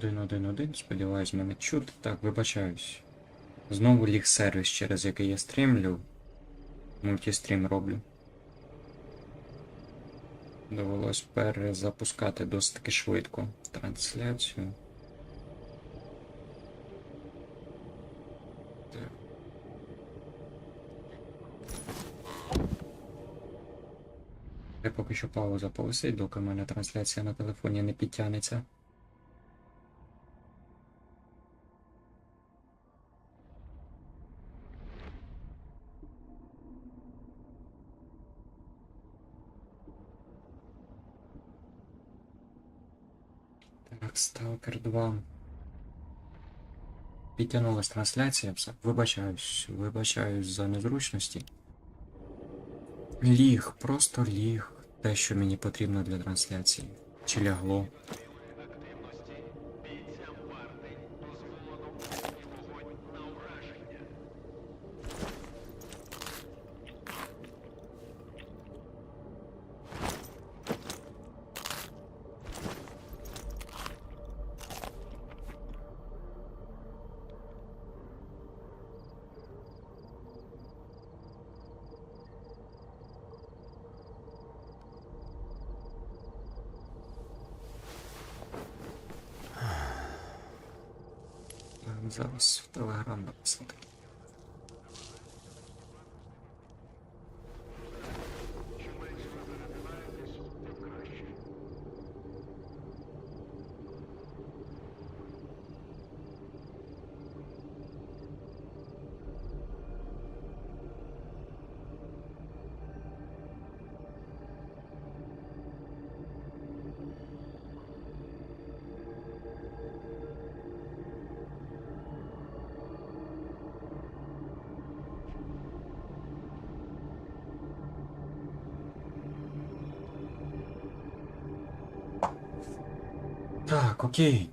Один, один, один. Сподіваюсь, мене чути. Так, вибачаюсь. Знову ліг сервіс, через який я стрімлю. Мультістрім роблю. Довелось перезапускати досить таки швидко трансляцію. Я поки що пауза повисить, доки в мене трансляція на телефоні не підтягнеться. Так, Stalker 2. Підтягнулась трансляція. Вибачаюсь, вибачаюсь за незручності. Ліг, просто ліг. Те, що мені потрібно для трансляції. Чи лягло. Так, Зараз в Телеграм написати. Так, окей.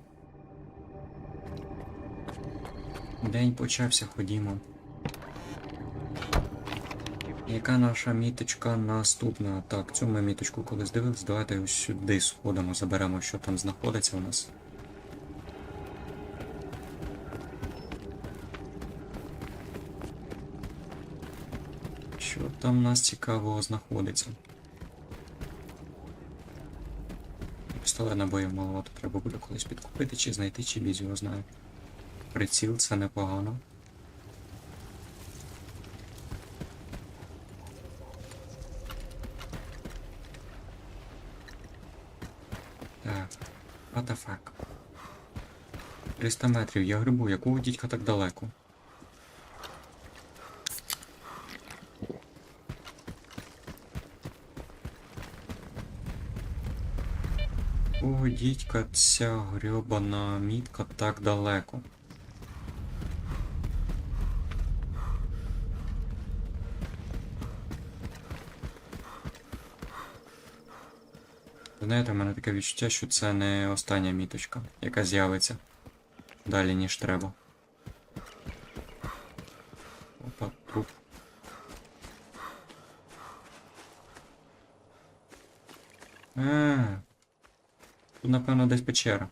День почався, ходімо. Яка наша міточка наступна? Так, цю ми міточку колись дивились. Давайте ось сюди сходимо, заберемо, що там знаходиться у нас. Що там у нас цікавого знаходиться? Пістолет набоїв мало, то треба буде колись підкупити, чи знайти, чи біз його знаю. Приціл це непогано. Так, what the fuck? 300 метрів, я грибу, якого дідька так далеко? О, дідька, ця грьобана мітка так далеко. Знаєте, в мене таке відчуття, що це не остання міточка, яка з'явиться далі, ніж треба. Опа, труп. А, Тут, напевно, десь печера.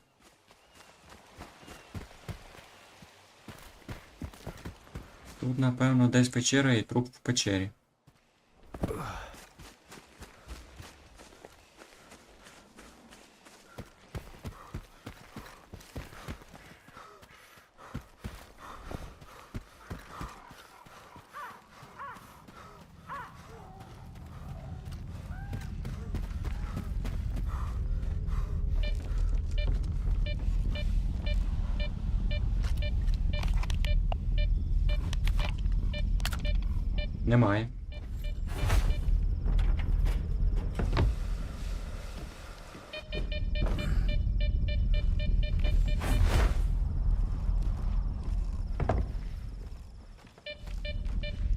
Тут, напевно, десь печера і труп в печері. Немає.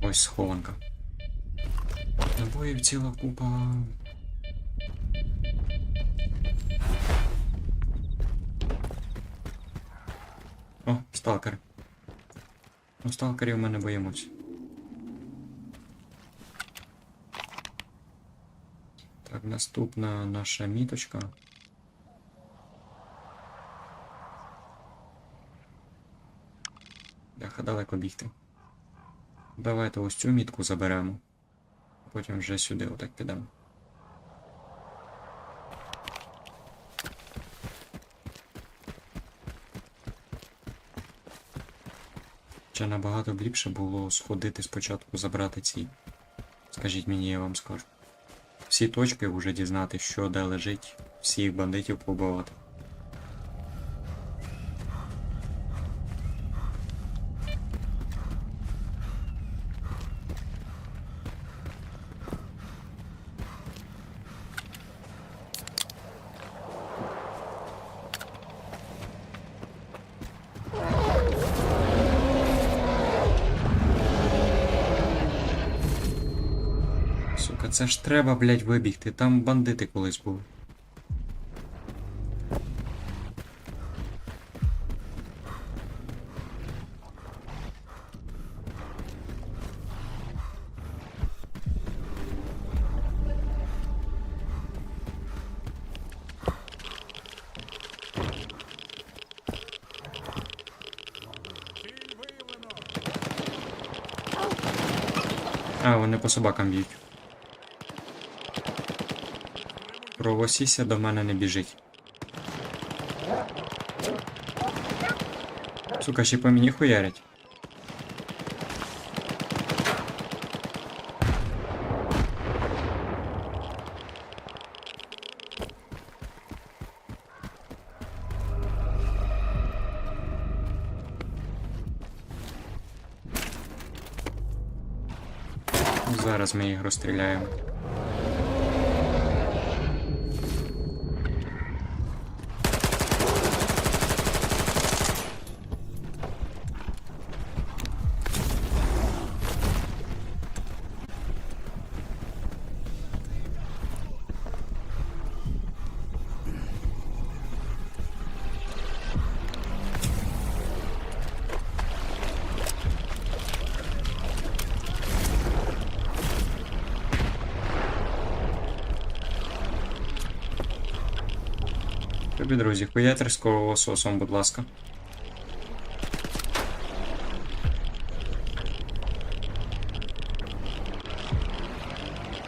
Ось схованка. Набоїв ціла купа. О, сталкер. Ну, сталкерів ми не боїмось. Наступна наша міточка. Бляха, далеко бігти. Давайте ось цю мітку заберемо. Потім вже сюди отак підемо. Ще набагато б ліпше було сходити спочатку забрати ці. Скажіть мені, я вам скажу. Всі точки вже дізнати, що де лежить, всіх бандитів побивати. Це ж треба, блядь, вибігти. Там бандити колись були. А, вони по собакам б'ють. Кровосіся до мене не біжить. Сука, ще по мені хуярять. Зараз ми їх розстріляємо. Тобі, друзі, хуятер з кровососом, будь ласка.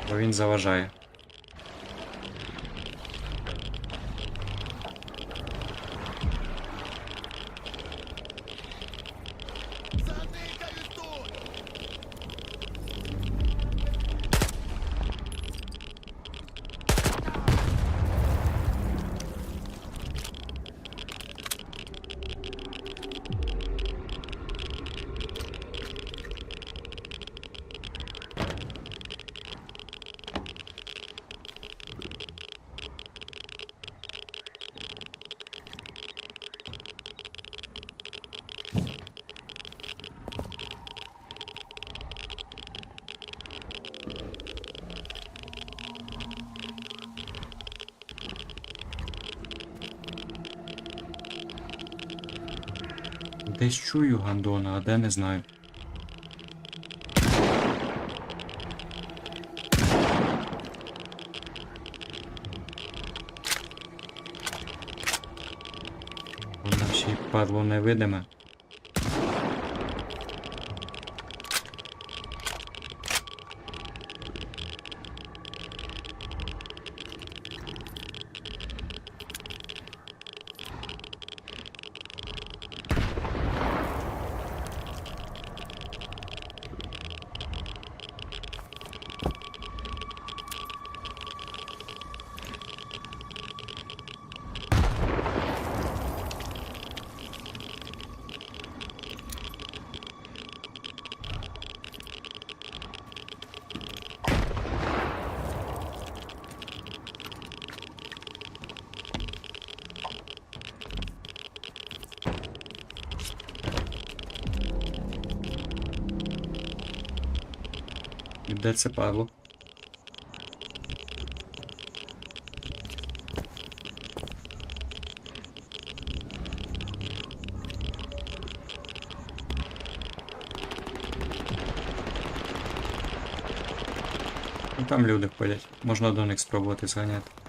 Бо він заважає. Десь чую гандона, а де не знаю. Воно ще й падло невидиме. Де це Павло? Ну, Там люди ходять. Можна до них спробувати зганяти.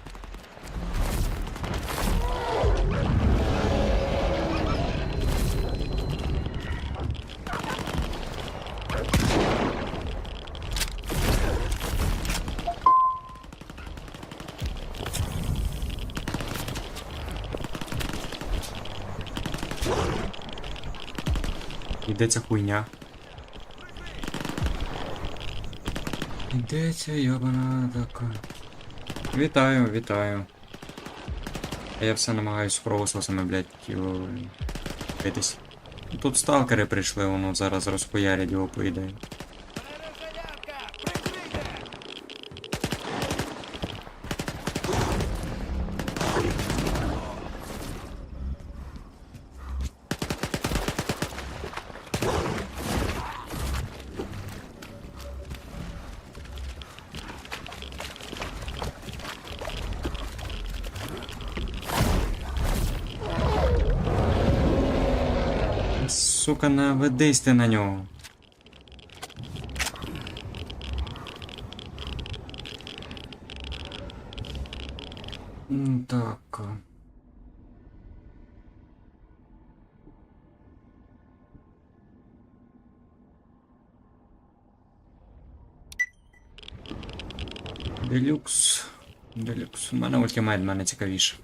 Іде ця хуйня. Де ця йобана така. Вітаю, вітаю. А я все намагаюсь з кровососами, блядь, його битись. Тут сталкери прийшли, воно зараз розпоярять його по ідеї. Сука, наведись ти на нього. Так. Делюкс. Делюкс. У мене ультимейт, мене цікавіше.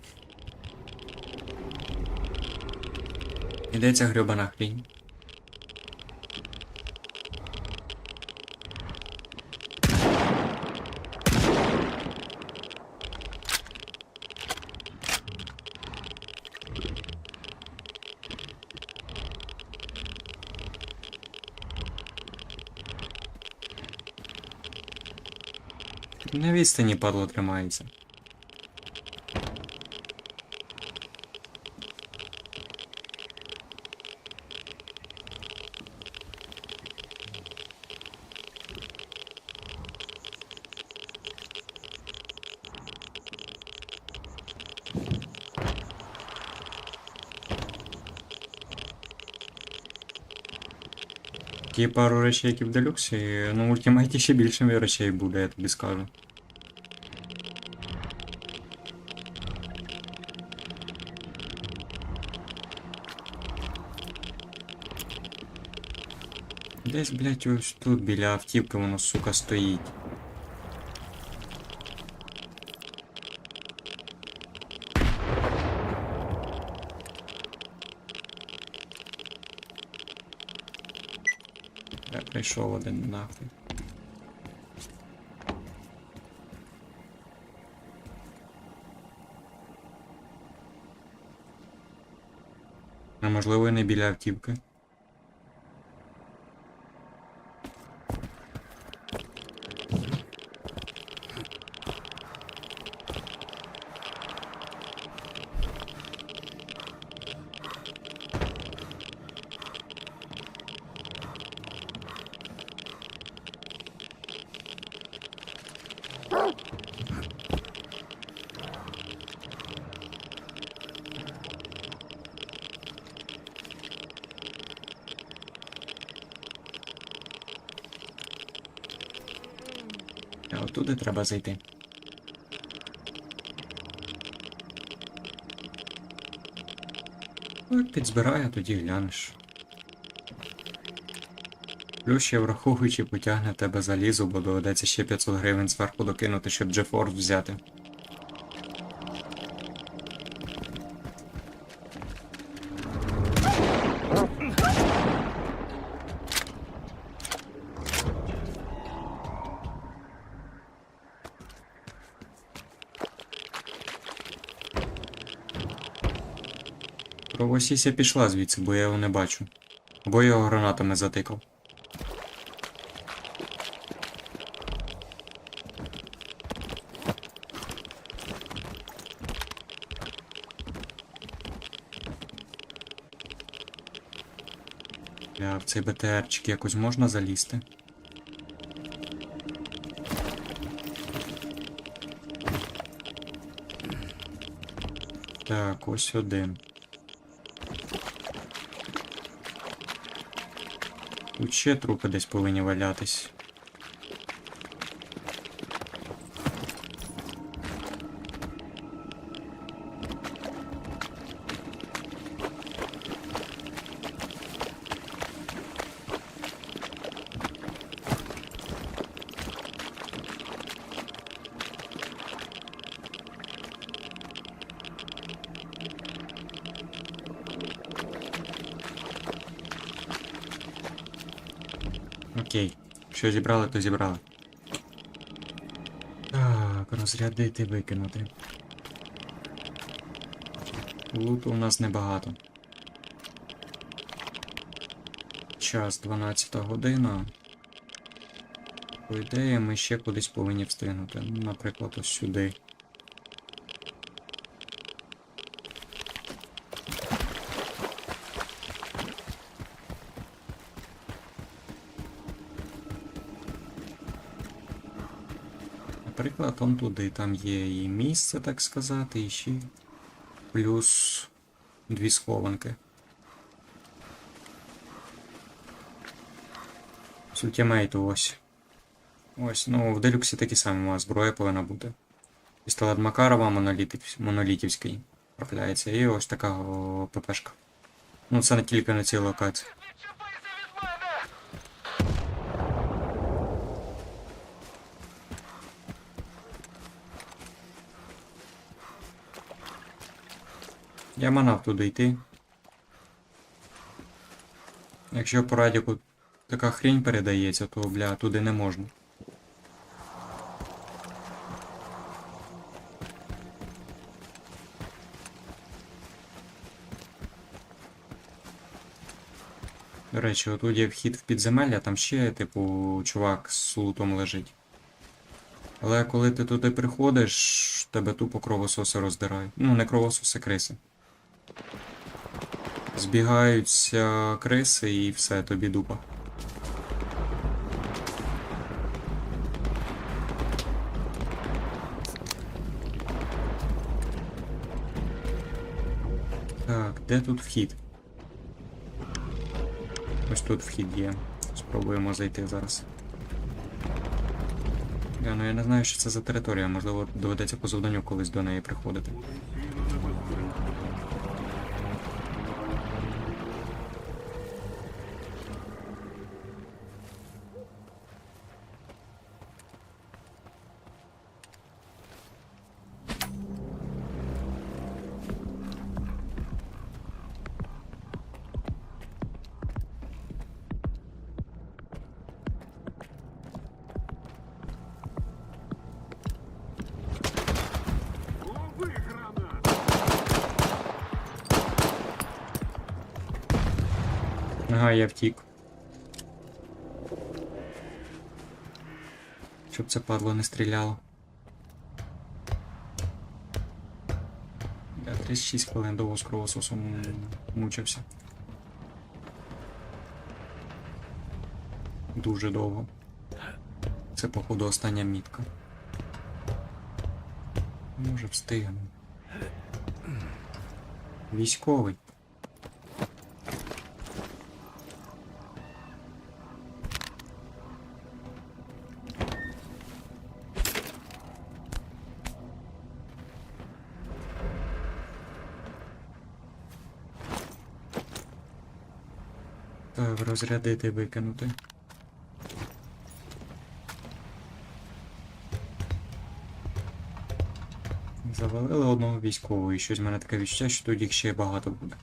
Ідеться грюбана хрінь. На відстані падло тримається. Ті пару речей, які в делюксі, ну в ультимейті ще більше речей буде, я тобі скажу. Десь, блядь, ось тут біля автівки воно, сука, стоїть. Я прийшов один нахуй. А можливо і не біля автівки. А туди треба зайти. Як підзбирає, тоді глянеш. Плюс ще враховуючи потягне тебе залізо, бо доведеться ще 500 гривень зверху докинути, щоб GeForce взяти. Кровосіся пішла звідси, бо я його не бачу. Бо його гранатами затикав. Бля, в цей БТРчик якось можна залізти? Так, ось один. Тут ще трупи десь повинні валятись. Окей. Що зібрали, то зібрали. Так, розрядити, викинути. Луту у нас небагато. Час 12 година. По ідеї, ми ще кудись повинні встигнути. Ну, Наприклад, ось сюди. Он туди. Там є і місце, так сказати, і ще плюс дві схованки. З ось. Ось, ну в делюксі такі самі зброя повинна бути. Пістолет Макарова монолітів, монолітівський трапляється. І ось така ППшка. Ну це не тільки на цій локації. Я манав туди йти. Якщо по радіку така хрень передається, то бля, туди не можна. До речі, отут є вхід в підземелля, там ще, типу, чувак з лутом лежить. Але коли ти туди приходиш, тебе тупо кровососи роздирають. Ну, не кровососи, криси. Збігаються криси і все, тобі дупа. Так, де тут вхід? Ось тут вхід є. Спробуємо зайти зараз. Я, ну я не знаю, що це за територія, можливо, доведеться по завданню колись до неї приходити. Ага, я втік. Щоб це падло не стріляло. Я 36 хвилин довго з кровососом мучився. Дуже довго. Це, походу, остання мітка. Може встигну. Військовий. Так, розрядити, викинути. Завалили одного військового, і щось в мене таке відчуття, що тут їх ще багато буде.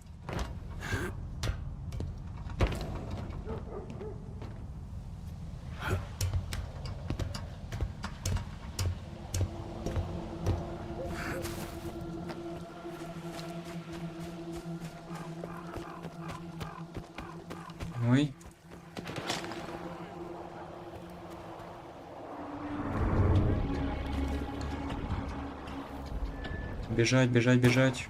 Бежать, бежать, бежать.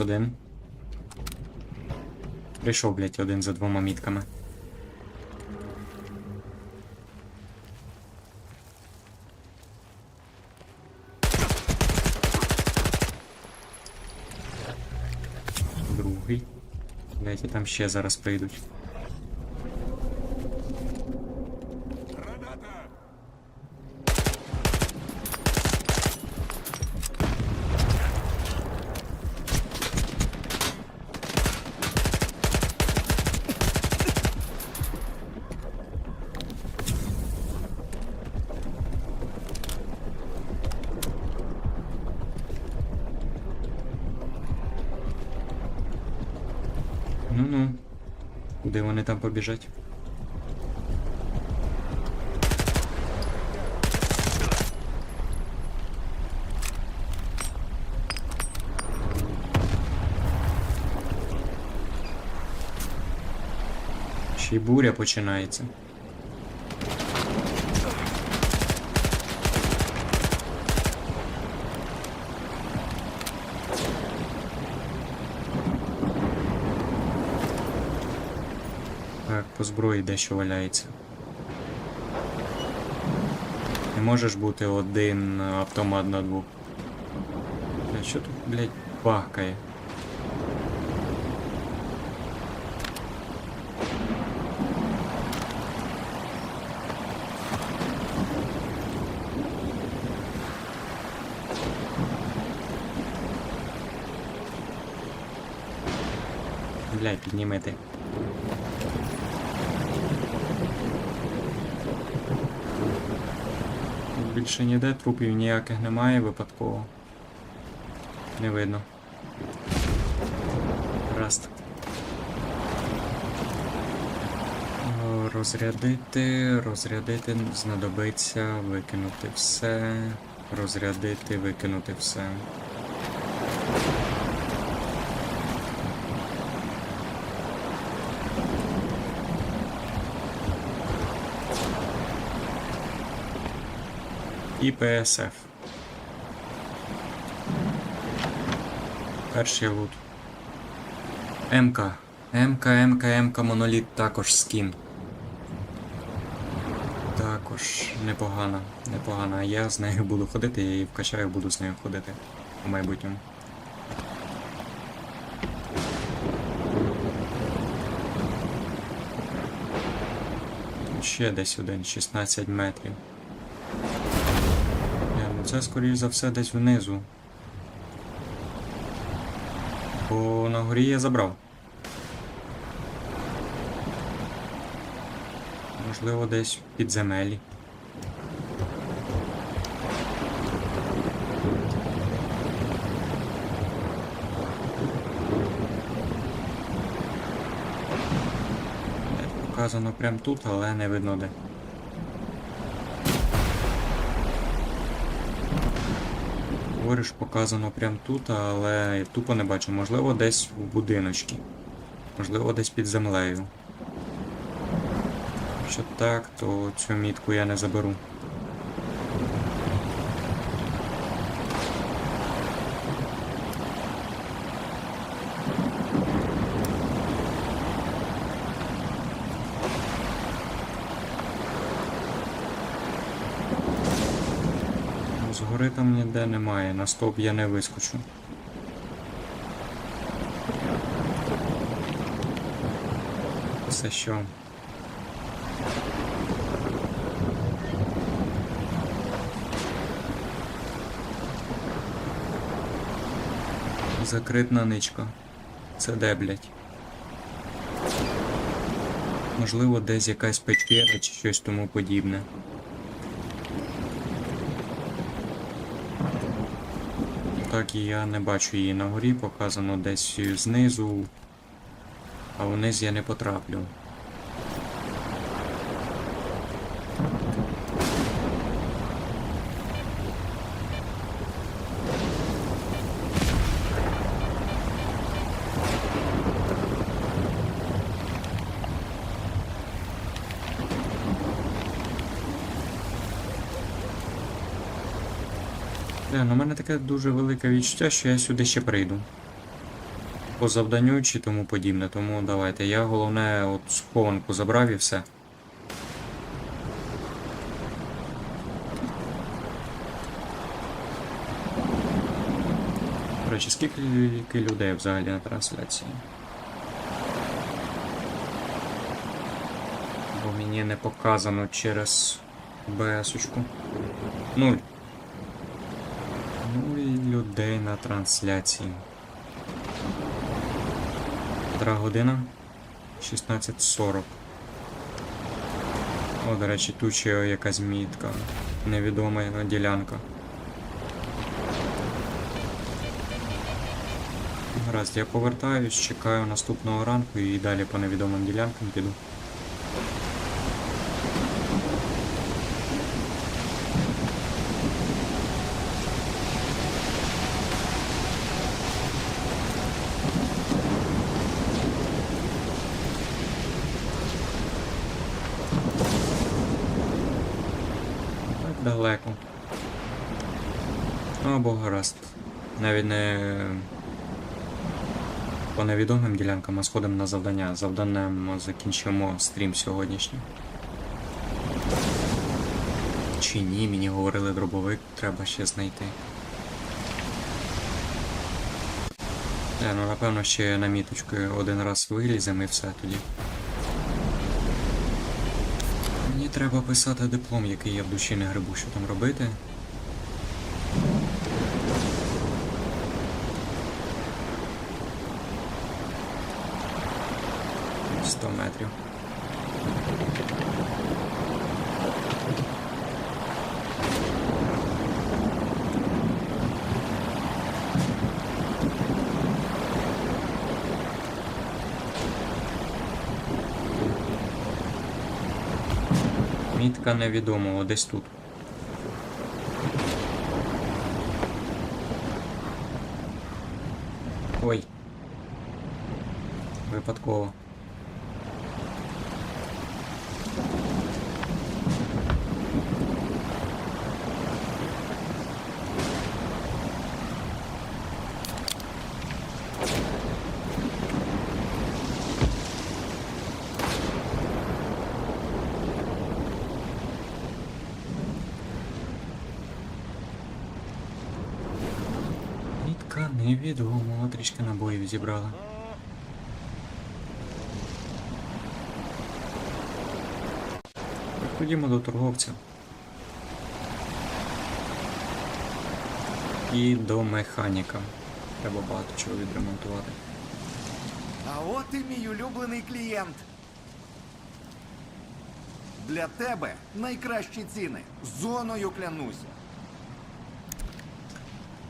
один. Прийшов, блядь, один за двома мітками. Другий. Блять, і там ще зараз прийдуть. Вони там побіжать? Ще й буря починається. Так, по зброї дещо валяється. Не можеш бути один автомат на двох. Бля, що тут, блядь, бахкає? Блядь, піднімете. Тут Більше ніде трупів ніяких немає випадково. Не видно. Раст. Розрядити, розрядити, знадобиться, викинути все. Розрядити, викинути все. І ПСФ. Перший лут. МК. МК, МК, МК, моноліт також скін. Також непогано, непогано. Я з нею буду ходити, я її вкачаю, буду з нею ходити у майбутньому. Ще десь один, 16 метрів. Це скоріш за все десь внизу. Бо на горі я забрав. Можливо, десь в підземелі. Е, Показано прямо тут, але не видно де. Говориш, показано прямо тут, але я тупо не бачу. Можливо, десь в будиночці. Можливо, десь під землею. Якщо так, то цю мітку я не заберу. Ну, Згори там ніде немає, на стоп я не вискочу. Це що? Закритна ничка. Це де, блять? Можливо, десь якась печера чи щось тому подібне. Так і я не бачу її на горі, показано десь знизу, а вниз я не потраплю. Не, ну в мене таке дуже велике відчуття, що я сюди ще прийду. По завданню чи тому подібне, тому давайте. Я головне от схованку забрав і все. Речі, скільки людей взагалі на трансляції? Бо мені не показано через БС-очку. Нуль. Людей на трансляції. Котра година? 16.40. О, до речі, тут ще якась мітка. Невідома ділянка. Гаразд, я повертаюсь, чекаю наступного ранку і далі по невідомим ділянкам піду. Так далеко. Ну, Або гаразд. Навіть не по невідомим ділянкам, а сходимо на завдання. Завданням закінчимо стрім сьогоднішній. Чи ні, мені говорили дробовик, треба ще знайти. Е, ну напевно ще на міточку один раз виліземо і все тоді. Мені треба писати диплом, який я в душі не грибу, що там робити. Сто метрів. Мітка невідомого, десь тут. Ой. Випадково. Мітка невідомого, трішки набоїв зібрала. Ходімо до торговця. І до механіка. Треба багато чого відремонтувати. А от і мій улюблений клієнт. Для тебе найкращі ціни. Зоною клянуся.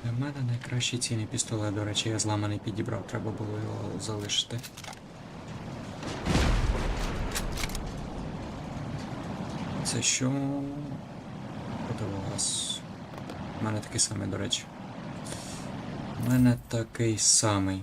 Для мене найкращі ціни пістолет, до речі, я зламаний підібрав, треба було його залишити. Це що? Противогаз. У мене такий самий, до речі. У мене такий самий.